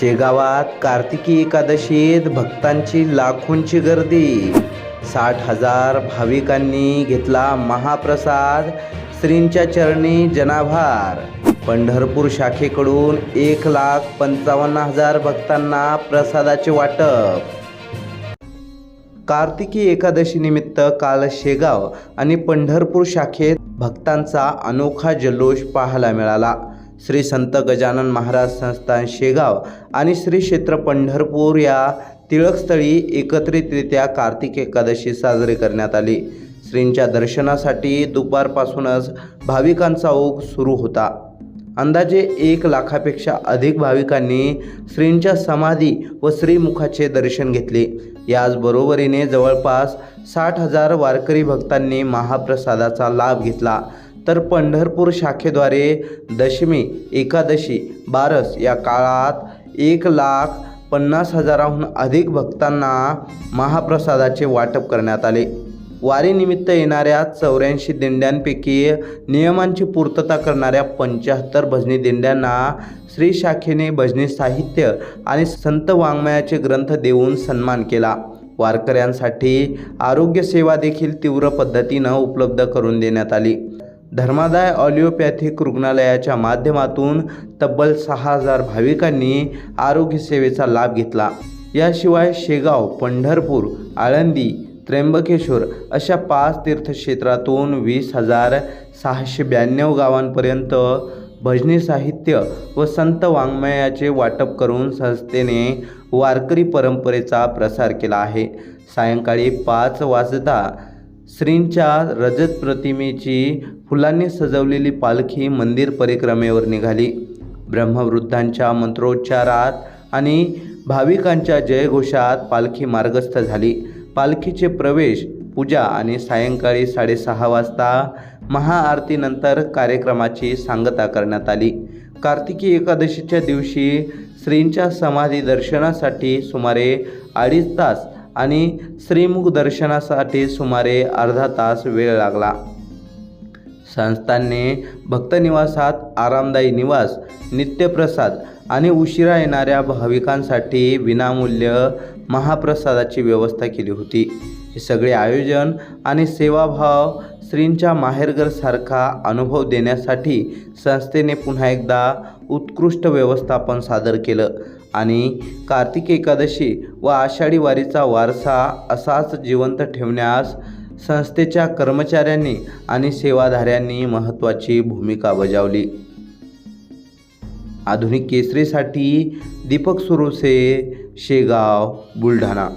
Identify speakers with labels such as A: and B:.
A: शेगावात कार्तिकी एकादशीत भक्तांची लाखोंची गर्दी. साठ हजार भाविकांनी घेतला महाप्रसाद श्रींच्या चरणी जनाभार. पंढरपूर शाखेकडून एक लाख पंचावन्न हजार भक्तांना प्रसादाचे वाटप. कार्तिकी एकादशी निमित्त काल शेगाव आणि पंढरपूर शाखेत भक्तांचा अनोखा जल्लोष पाहायला मिळाला. श्री संत गजानन महाराज संस्थान शेगाव आणि श्री क्षेत्र पंढरपूर या टिळकस्थळी एकत्रितरित्या कार्तिक एकादशी साजरी करण्यात आली. श्रींच्या दर्शनासाठी दुपारपासूनच भाविकांचा ओघ सुरू होता. अंदाजे एक लाखापेक्षा अधिक भाविकांनी श्रींच्या समाधी व श्रीमुखाचे दर्शन घेतले. याचबरोबरीने जवळपास साठ हजार वारकरी भक्तांनी महाप्रसादाचा लाभ घेतला. तर पंढरपूर शाखेद्वारे दशमी एकादशी बारस या काळात एक लाख पन्नास हजाराहून अधिक भक्तांना महाप्रसादाचे वाटप करण्यात आले. वारीनिमित्त येणाऱ्या चौऱ्याऐंशी दिंड्यांपैकी नियमांची पूर्तता करणाऱ्या पंच्याहत्तर भजनी दिंड्यांना श्री शाखेने भजनी साहित्य आणि संत वाङ्मयाचे ग्रंथ देऊन सन्मान केला. वारकऱ्यांसाठी आरोग्यसेवा देखील तीव्र पद्धतीनं उपलब्ध करून देण्यात आली. धर्मादाय ऑलिओपॅथिक रुग्णालयाच्या माध्यमातून तब्बल सहा हजार भाविकांनी आरोग्य सेवेचा लाभ घेतला. याशिवाय शेगाव पंढरपूर आळंदी त्र्यंबकेश्वर अशा पाच तीर्थक्षेत्रातून वीस हजार सहाशे ब्याण्णव गावांपर्यंत भजनी साहित्य व संत वाङ्मयाचे वाटप करून संस्थेने वारकरी परंपरेचा प्रसार केला आहे. सायंकाळी पाच वाजता श्रींच्या रजत प्रतिमेची फुलांनी सजवलेली पालखी मंदिर परिक्रमेवर निघाली. ब्रह्मवृद्धांच्या मंत्रोच्चारात आणि भाविकांच्या जयघोषात पालखी मार्गस्थ झाली. पालखीचे प्रवेश पूजा आणि सायंकाळी साडेसहा वाजता महाआरतीनंतर कार्यक्रमाची सांगता करण्यात आली. कार्तिकी एकादशीच्या दिवशी श्रींच्या समाधी दर्शनासाठी सुमारे अडीच तास आणि श्रीमुख दर्शनासाठी सुमारे अर्धा तास वेळ लागला. संस्थांनी भक्तनिवासात आरामदायी निवास नित्यप्रसाद आणि उशिरा येणाऱ्या भाविकांसाठी विनामूल्य महाप्रसादाची व्यवस्था केली होती. हे सगळे आयोजन आणि सेवाभाव श्रींच्या माहेरघरसारखा अनुभव देण्यासाठी संस्थेने पुन्हा एकदा उत्कृष्ट व्यवस्थापन सादर केलं आणि कार्तिक एकादशी व आषाढी वारीचा वारसा असाच जिवंत ठेवण्यास संस्थेच्या कर्मचाऱ्यांनी आणि सेवाधाऱ्यांनी महत्त्वाची भूमिका बजावली. आधुनिक केसरीसाठी दीपक सुरोसे शेगाव बुलढाणा.